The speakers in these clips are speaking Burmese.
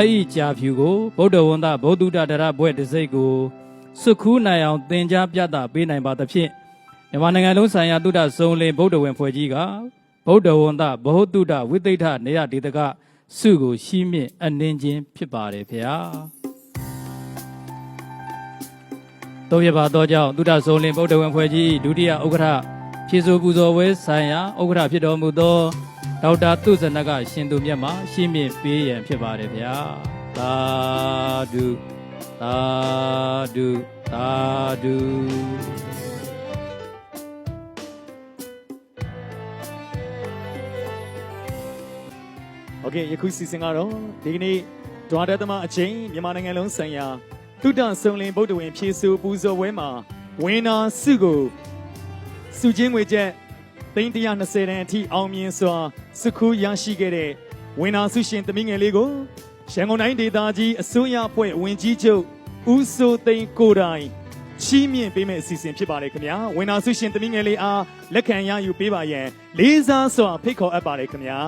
မအိကြာဖြူကိုဗုဒ္ဓဝန္တဗုဒ္ဓတရဘွဲ့တစိတ်ကိုစွခူးနိုင်အောင်သင်ကြားပြသပေးနိုင်ပါသဖြင့်မြန်မာနိုင်ငံလုံးဆိုင်ရာသုဒ္ဓစုံလင်ဗုဒ္ဓဝင်ဖွဲ့ကြီးကဗုဒ္ဓဝန္တဗဟုသုဒ္ဓဝိသိဋ္ဌနေရဒေတကစုကိုရှီးမြင့်အနှင်းခြင်းဖြစ်ပါတယ်ဖေဟာတောရပါတော့ကြောင့်သုဒ္ဓစုံလင်ဗုဒ္ဓဝင်ဖွဲ့ကြီးဒုတိယဥက္ကဋ္ဌဖြည့်ဆိုပူဇော်ဝဲဆိုင်ရာဥက္ကဋ္ဌဖြစ်တော်မူသော ဒေါက်တာသူဇနကရှင်သူမြတ်မှာရှင်းပြပေးရန်ဖြစ်ပါတယ်ဗျာသာဓုသာဓုသာဓု โอเคယခုစီစဉ်ကတော့ဒီကနေ့ဒွါဒသမအချင်းမြန်မာနိုင်ငံလုံးဆိုင်ရာတုဒ္ဒဆုံလင်ဗုဒ္ဓဝင်ဖြည့်ဆို့ပူဇော်ဝဲမှာဝင်းနာစုကိုစုချင်းငွေချက် သိန်း120တန်အထိအောင်မြင်စွာစုခူးရရှိခဲ့တဲ့ဝင်းနာစုရှင်သမီးငယ်လေးကိုရန်ကုန်တိုင်းဒေသကြီးအစိုးရအဖွဲ့ဝင်ကြီးချုပ်ဦးစိုးသိန်းကိုတိုင်ချီးမြှင့်ပေးမယ့်အစီအစဉ်ဖြစ်ပါတယ်ခင်ဗျာဝင်းနာစုရှင်သမီးငယ်လေးအားလက်ခံရယူပေးပါရန်လေးစားစွာဖိတ်ခေါ်အပ်ပါတယ်ခင်ဗျာ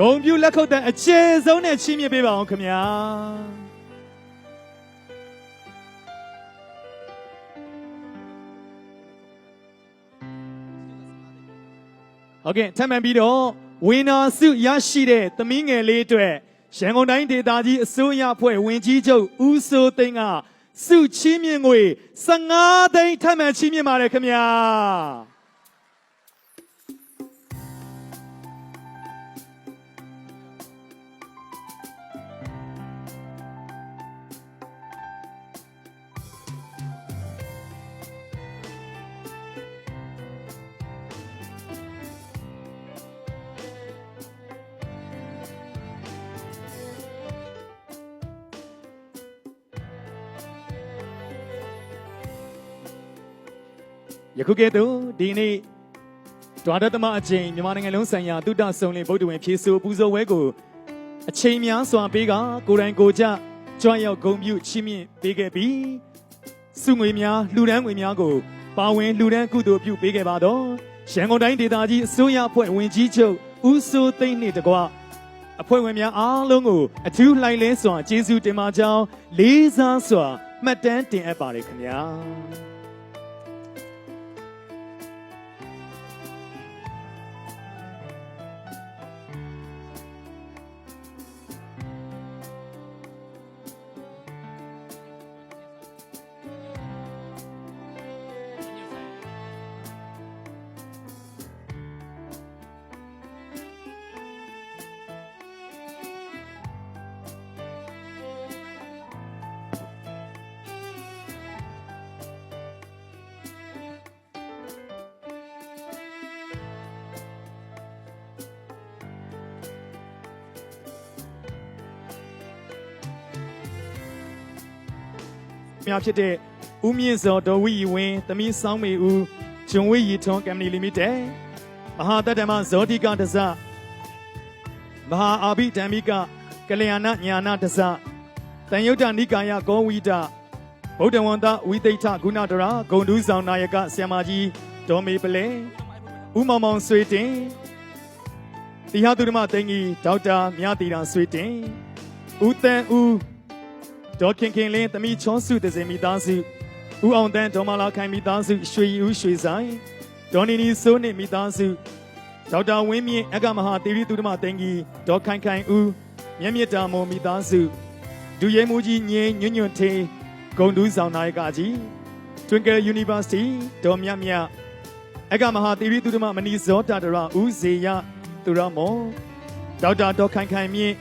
ဂုံပြူလက်ခုပ်တန်အခြေဆုံးနဲ့ချီးမြှင့်ပေးပါအောင်ခင်ဗျာဟုတ်ကဲ့ထပ်မံပြီးတော့ဝင်းနာစုရရှိတဲ့သမီးငယ်လေးအတွက်ရန်ကုန်တိုင်းဒေသကြီးအစိုးရအဖွဲ့ဝင်ကြီးချုပ်ဦးစိုးသိန်းကစုချီးမြှင့်ငွေ15သိန်းထပ်မံချီးမြှင့်ပါတယ်ခင်ဗျာ ယခုကဲ့သို့ဒီနေ့ဒွါဒသမအချိန်မြန်မာနိုင်ငံလုံးဆိုင်ရာတုဒ္ဒဆုံလင်ဗုဒ္ဓဝင်ဖြည့်ဆို့ပူဇော်ဝဲကိုအချိန်များစွာပေးကကိုယ်တိုင်ကိုယ်ကြကြွရောက်ဂုံပြုချီးမြှင့်ပေးခဲ့ပြီးစုငွေများလှူဒန်းငွေများကိုပါဝင်လှူဒန်းကုသိုလ်ပြုပေးခဲ့ပါတော့ရန်ကုန်တိုင်းဒေသကြီးအစိုးရအဖွဲ့ဝင်ကြီးချုပ်ဦးစိုးသိန်းနှင့်တကွအဖွဲ့ဝင်များအားလုံးကိုအထူးလှိုင်းလင်းစွာကျေးဇူးတင်ပါကြောင်းလေးစားစွာမှတ်တမ်းတင်အပ်ပါတယ်ခင်ဗျာ များဖြစ်တဲ့ဦးမြင့်စောဒေါ်ဝီဝင်းသမီးဆောင်းမေဦးဂျွန်ဝီရီထွန်ကမ်ပဏီလီမိတက်မဟာတတ္တမဇောတိကတစမဟာအာဘိဓမ္မိကကလျာဏညာနာတစတန်ယုတ်တနိကာယဂောဝိတဗုဒ္ဓဝန္တဝိသိဋ္ဌဂုဏတရာဂုံဒူးဆောင်နာယကဆ iam မကြီးဒေါ်မေပလဲဦးမောင်မောင်ဆွေတင်တိဟသူဓမ္မသိင်ကြီးဒေါက်တာမြတီရာဆွေတင်ဦးတန်ဦး ဒေါ်ခင်ခင်လင်းတမိချောစုတစင်မိသားစုဦးအောင်တန်းဒေါ်မလာခိုင်မိသားစုရွှေဦးရွှေဆိုင်ဒေါ်နီနီစိုးနေမိသားစုဒေါက်တာဝင်းမြင့်အကမဟာတေရီသူဓမ္မတင်ကြီးဒေါ်ခိုင်ခိုင်ဦးမြတ်မြတ်တာမောမိသားစုဒူရဲမူကြီးညင်းညွန့်ညွန့်ထေးဂုံတူးဆောင်နာယကကြီး Twinkle University ဒေါ်မြတ်မြတ်အကမဟာတေရီသူဓမ္မမနီဇောတာတရဦးဇေယသူရမောဒေါက်တာဒေါ်ခိုင်ခိုင်မြင့်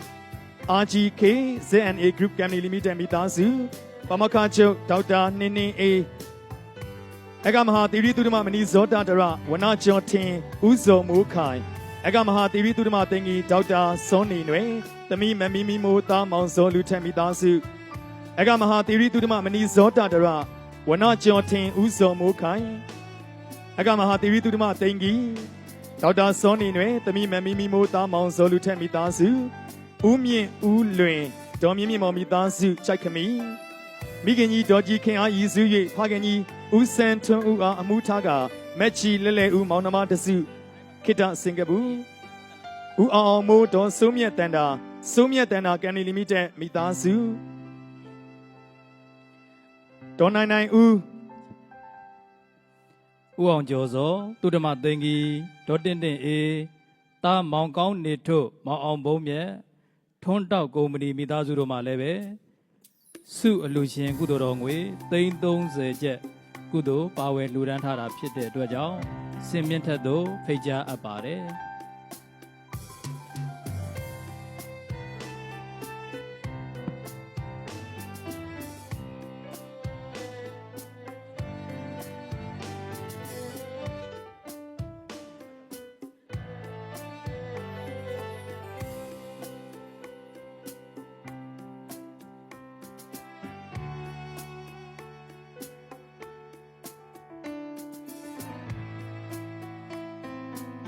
RGK ZNA Group Company Limited မိသားစုပမခချုပ်ဒေါက်တာနှင်းနှင်းအေးအကမဟာတိရိသူဓမ္မမဏီဇောတာတရဝနကျော်ထင်ဦးဇော်မိုးခိုင်အကမဟာတိရိသူဓမ္မတင်ကြီးဒေါက်တာစောနေနွယ်တမိမမီမီမိုးသားမောင်စောလူထက်မိသားစုအကမဟာတိရိသူဓမ္မမဏီဇောတာတရဝနကျော်ထင်ဦးဇော်မိုးခိုင်အကမဟာတိရိသူဓမ္မတင်ကြီးဒေါက်တာစောနေနွယ်သမီးမမီမီမိုးသားမောင်ဇော်လူထက်မိသားစု ဦးမြင့်ဦးလွင်ဒေါ်မြင့်မြင့်မောင်မိသားစုချိုက်ခမီမိခင်ကြီးဒေါ်ကြီးခင်အားရည်စူး၍ဖခင်ကြီးဦးစန်းထွန်းဦးအားအမှုထားကမက်ချီလဲလဲဦးမောင်နှမတစုခိတ္တစင်ကပူဦးအောင်အောင်မိုးဒေါ်စိုးမြတ်တန်တာစိုးမြတ်တန်တာကန်နီလီမိတက်မိသားစုဒေါ်နိုင်နိုင်ဦးဦးအောင်ကျော်စောသူဓမ္မသိင်္ဂီဒေါ်တင်တင်အေးတာမောင်ကောင်းနေထုမောင်အောင်ဘုံမြတ် ထွန်းတောက်ကုမ္ပဏီမိသားစုတို့မှလည်းပဲစုအလူရှင်ကုသိုလ်တော်ငွေ330ကျပ်ကုသိုလ်ပါဝယ်လူဒန်းထားတာဖြစ်တဲ့အတွက်ကြောင့်စင်မြင့်ထက်သို့ဖိတ်ကြားအပ်ပါတယ်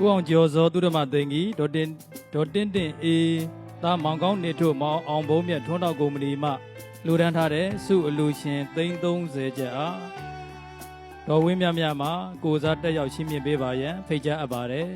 ဦးအောင်ကျော်စောသူဓမ္မသိင်္ဂီဒေါ်တင်ဒေါ်တင်တင်အေးတာမောင်ကောင်းနေထုမောင်အောင်ဘုံမြတ်ထွန်းတောက်ကုမ္ပဏီမှလူဒန်းထားတဲ့စုအလူရှင်330ကျပ်အားတော်ဝင်းမြမြမှာကိုစားတက်ရောက်ရှင်းပြပေးပါရန်ဖိတ်ကြားအပ်ပါတယ်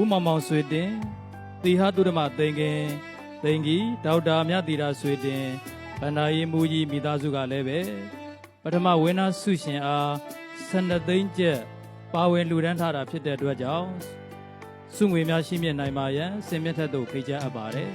ဦးမောင်မောင်ဆွေတင်တီဟာသူဓမ္မသိင်္ဂင်သိင်္ဂီဒေါက်တာမြတီတာဆွေတင်ဗန္ဒာယီမူကြီးမိသားစုကလည်းပဲပထမဝင်းနာဆုရှင်အား12သိန်းကျပ်ပါဝင်လူဒန်းထားတာဖြစ်တဲ့အတွက်ကြောင့်စုငွေများရှိမြင့်နိုင်ပါရန်စင်မြတ်ထက်သို့ဖိတ်ကြားအပ်ပါတယ်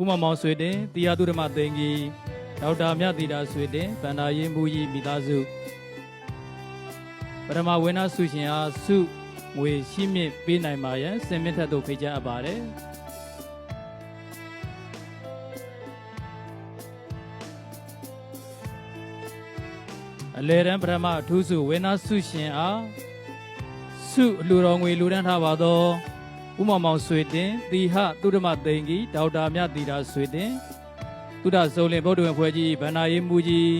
ဥမမောင်ဆွေတင်တရားသူဓမ္မသိင်္ဂီဒေါက်တာမြသီတာဆွေတင်ဗန္ဒာရင်မူကြီးမိသားစုပထမဝင်းနာဆုရှင်အားစုငွေရှိမြင့်ပေးနိုင်ပါရန်စင်မြင့်ထက်သို့ဖိတ်ကြားအပ်ပါတယ်အလေရန်ပထမအထူးစုဝင်းနာဆုရှင်အားစုအလူတော်ငွေလူဒန်းထားပါသော ဥမမောင်ဆွေတင်သီဟသုဒ္ဓမသိင်္ဂီဒေါက်တာမြသီတာဆွေတင်သုဒ္ဓဇုံလင်ဗုဒ္ဓဝင်ဖွဲ့ကြီးဗန္နာရေးမူကြီး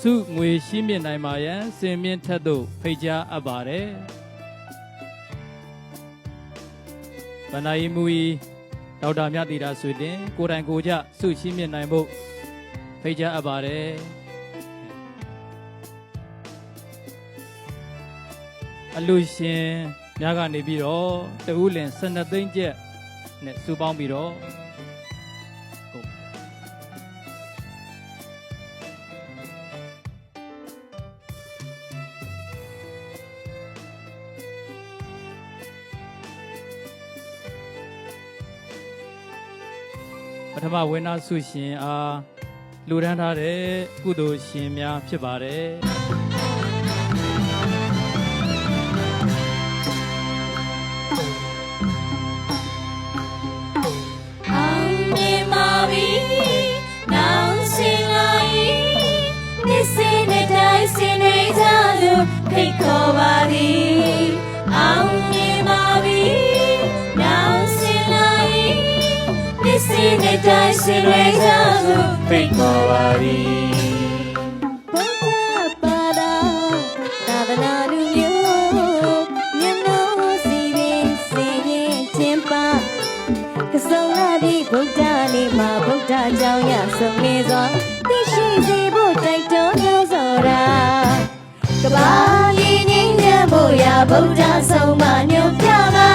စုငွေရှိမြင့်နိုင်ပါရန်စင်မြင့်ထက်သို့ဖိတ်ကြားအပ်ပါတယ်ဗန္နာရေးမူကြီးဒေါက်တာမြသီတာဆွေတင်ကိုယ်တိုင်ကိုယ်ကြစုရှိမြင့်နိုင်ဖို့ဖိတ်ကြားအပ်ပါတယ်အလူရှင် များကနေပြီးတော့တဦးလင်12သိန်းကျပ်နဲ့စုပေါင်းပြီးတော့ဟုတ်ပထမဝင်းနာဆုရှင်အားလူဒန်းထားတဲ့ကုသိုလ်ရှင်များဖြစ်ပါတယ် ဖိတ်ခေါ်ပါသည်အောင်မြင်ပါပြီနောင်စင်လာ၏ဒီစင်တဲ့တိုင်းစင်နေကြလို့ဖိတ်ခေါ်ပါသည်ဘုရားပါဒာသာသနာလူမျိုးမြတ်လို့စီပင်စင်ရင်ချင်းပါကစုံလာပြီးဗုဒ္ဓနေမှာဗုဒ္ဓကြောင့်ရဆုံးနေစွာသိရှိစေဖို့တိုက်တွန်းလို့ဆိုတာက ဘာကြီးငင်းညံ့ဖို့ရဗုဒ္ဓဆုံးမညွတ်ပြမှာ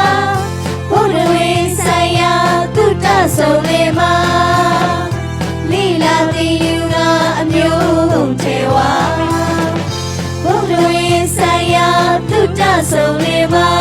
ဘုရားဝေဆိုင်ရာတုတ္တဆုံးလေးမှာလိလာတိယူကအမျိုးကုန်ထေဝါဘုရားဝေဆိုင်ရာတုတ္တဆုံးလေးမှာ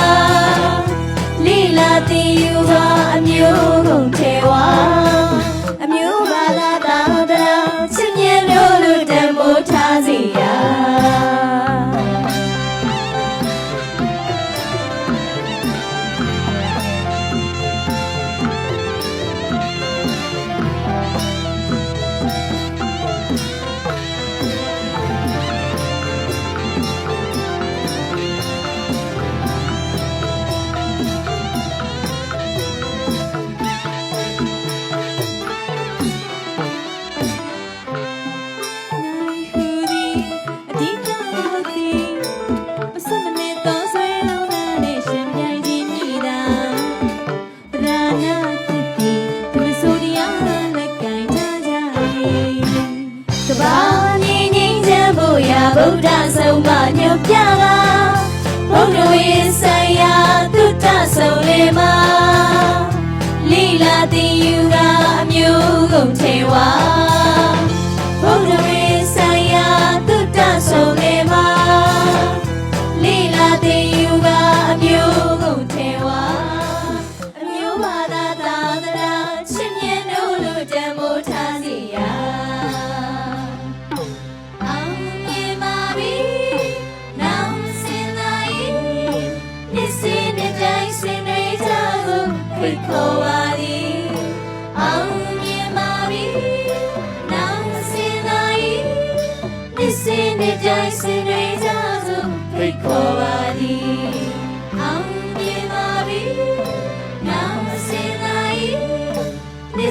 မျိုးကုန်ထေဝါ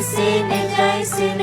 နေ့စဉ်